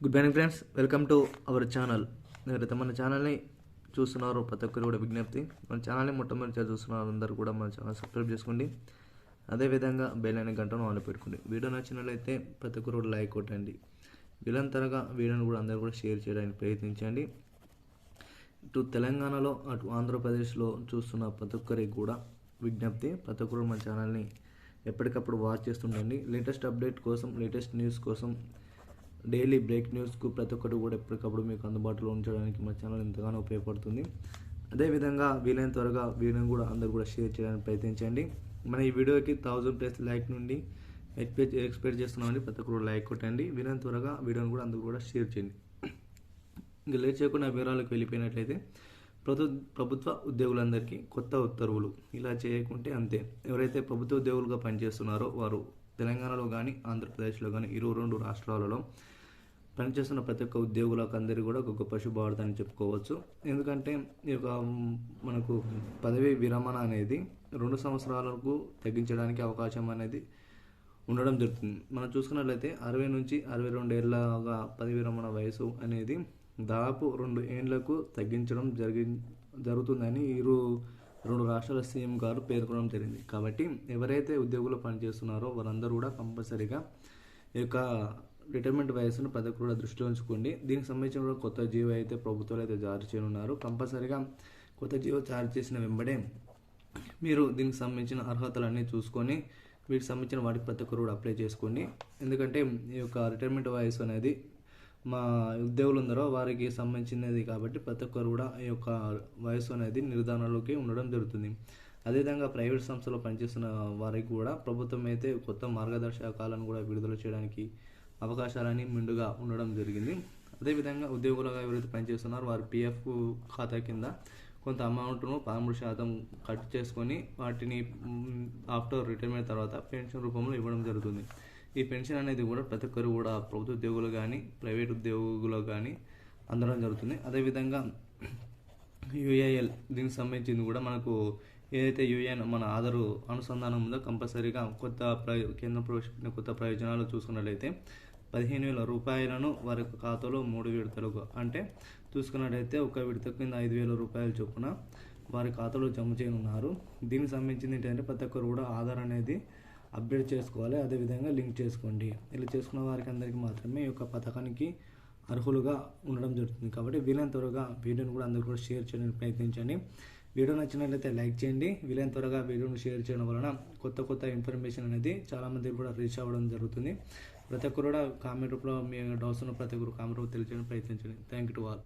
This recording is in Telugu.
Good morning friends welcome to our channel ఎవరైతే మన ఛానల్ని చూస్తున్నారో ప్రతి ఒక్కరు కూడా విజ్ఞప్తి మన ఛానల్ని మొట్టమొదటిసారి చూస్తున్నారు అందరూ కూడా మన ఛానల్ సబ్స్క్రైబ్ చేసుకోండి. అదేవిధంగా బెల్ అనే గంటను ఆన్లో పెట్టుకోండి. వీడియో నచ్చినట్లయితే ప్రతి ఒక్కరు కూడా లైక్ కొట్టండి. వీలంతరగా వీడియోని కూడా అందరూ కూడా షేర్ చేయడానికి ప్రయత్నించండి. ఇటు తెలంగాణలో అటు ఆంధ్రప్రదేశ్లో చూస్తున్న ప్రతి ఒక్కరికి కూడా విజ్ఞప్తి ప్రతి ఒక్కరు మన ఛానల్ని ఎప్పటికప్పుడు వాచ్ చేస్తుండండి. లేటెస్ట్ అప్డేట్ కోసం లేటెస్ట్ న్యూస్ కోసం డైలీ బ్రేక్ న్యూస్కు ప్రతి ఒక్కటి కూడా ఎప్పటికప్పుడు మీకు అందుబాటులో ఉంచడానికి మా ఛానల్ ఎంతగానో ఉపయోగపడుతుంది. అదేవిధంగా వీలైన త్వరగా వీడియోని కూడా అందరూ కూడా షేర్ చేయడానికి ప్రయత్నించండి. మన ఈ వీడియోకి థౌజండ్ ప్లస్ లైక్ నుండి ఎక్స్పెక్ట్ ఎక్స్పెక్ట్ చేస్తున్నామండి. ప్రతి ఒక్కరు లైక్ కొట్టండి. వీలైన త్వరగా వీడియోని కూడా అందరు కూడా షేర్ చేయండి. ఇంకా లేట్ చేయకుండా వివరాలకు వెళ్ళిపోయినట్లయితే ప్రభు ప్రభుత్వ ఉద్యోగులందరికీ కొత్త ఉత్తర్వులు. ఇలా చేయకుంటే అంతే. ఎవరైతే ప్రభుత్వ ఉద్యోగులుగా పనిచేస్తున్నారో వారు తెలంగాణలో కానీ ఆంధ్రప్రదేశ్లో కానీ ఇరవై రెండు రాష్ట్రాలలో పనిచేస్తున్న ప్రతి ఒక్క ఉద్యోగులకు అందరికీ కూడా ఒక గొప్ప శుభవార్త అని చెప్పుకోవచ్చు. ఎందుకంటే ఈ యొక్క మనకు పదవీ విరమణ అనేది రెండు సంవత్సరాలకు తగ్గించడానికి అవకాశం అనేది ఉండడం జరుగుతుంది. మనం చూసుకున్నట్లయితే అరవై నుంచి అరవై రెండు ఏళ్ళగా పదవి విరమణ వయసు అనేది దాదాపు రెండు ఏళ్ళకు తగ్గించడం జరిగి జరుగుతుందని ఇరు రెండు రాష్ట్రాల సీఎం గారు పేర్కొనడం జరిగింది. కాబట్టి ఎవరైతే ఉద్యోగులు పనిచేస్తున్నారో వారందరూ కూడా కంపల్సరీగా ఈ యొక్క రిటైర్మెంట్ వయసును ప్రతి కూడా దృష్టిలో ఉంచుకోండి. దీనికి సంబంధించిన కూడా కొత్త జీవో అయితే ప్రభుత్వాలు అయితే జారీ చేయనున్నారు. కంపల్సరీగా కొత్త జీవో జారీ చేసిన వెంబడే మీరు దీనికి సంబంధించిన అర్హతలన్నీ చూసుకొని వీటికి సంబంధించిన వాటికి ప్రతి ఒక్కరు కూడా అప్లై చేసుకోండి. ఎందుకంటే ఈ యొక్క రిటైర్మెంట్ వయసు అనేది మా ఉద్యోగులు ఉన్నారో వారికి సంబంధించినది కాబట్టి ప్రతి ఒక్కరు కూడా ఈ యొక్క వయసు అనేది నిర్ధారణలోకి ఉండడం జరుగుతుంది. అదేవిధంగా ప్రైవేట్ సంస్థలో పనిచేస్తున్న వారికి కూడా ప్రభుత్వం అయితే కొత్త మార్గదర్శకాలను కూడా విడుదల చేయడానికి అవకాశాలని మెండుగా ఉండడం జరిగింది. అదేవిధంగా ఉద్యోగులుగా ఎవరైతే పనిచేస్తున్నారో. వారి పిఎఫ్ ఖాతా కింద కొంత అమౌంట్ను పదమూడు శాతం కట్ చేసుకొని వాటిని ఆఫ్టర్ రిటైర్మెంట్ తర్వాత పెన్షన్ రూపంలో ఇవ్వడం జరుగుతుంది. ఈ పెన్షన్ అనేది కూడా ప్రతి ఒక్కరు కూడా ప్రభుత్వ ఉద్యోగులు కానీ ప్రైవేట్ ఉద్యోగులు కానీ అందడం జరుగుతుంది. అదేవిధంగా యూఏఎల్ దీనికి సంబంధించింది కూడా మనకు ఏదైతే యూఏఎన్ మన ఆధారు అనుసంధానం ఉందో కంపల్సరీగా కొత్త ప్రయో కేంద్రం ప్రవేశపెట్టిన కొత్త ప్రయోజనాలు చూసుకున్నట్లయితే పదిహేను వేల రూపాయలను వారి యొక్క ఖాతాలో మూడు విడతలకు అంటే చూసుకున్నట్లయితే ఒక విడత కింద ఐదు వేల రూపాయల చొప్పున వారి ఖాతాలో జమ చేయనున్నారు. దీనికి సంబంధించింది ఏంటంటే ప్రతి ఒక్కరు కూడా ఆధార్ అనేది అప్డేట్ చేసుకోవాలి. అదేవిధంగా లింక్ చేసుకోండి. ఇలా చేసుకున్న వారికి అందరికీ మాత్రమే ఈ యొక్క పథకానికి అర్హులుగా ఉండడం జరుగుతుంది. కాబట్టి వీలైన త్వరగా వీడియోని కూడా అందరూ కూడా షేర్ చేయడానికి ప్రయత్నించండి. వీడియో నచ్చినట్లయితే లైక్ చేయండి. వీలైన త్వరగా వీడియోను షేర్ చేయడం వలన కొత్త కొత్త ఇన్ఫర్మేషన్ అనేది చాలామంది కూడా రీచ్ అవ్వడం జరుగుతుంది. ప్రతి ఒక్కరు కూడా కామెంట్ రూపంలో మీ డౌట్స్ ఉన్న ప్రతి ఒక్కరు కామెంట్ రూపంలో తెలియజేయడానికి ప్రయత్నించండి. Thank you to all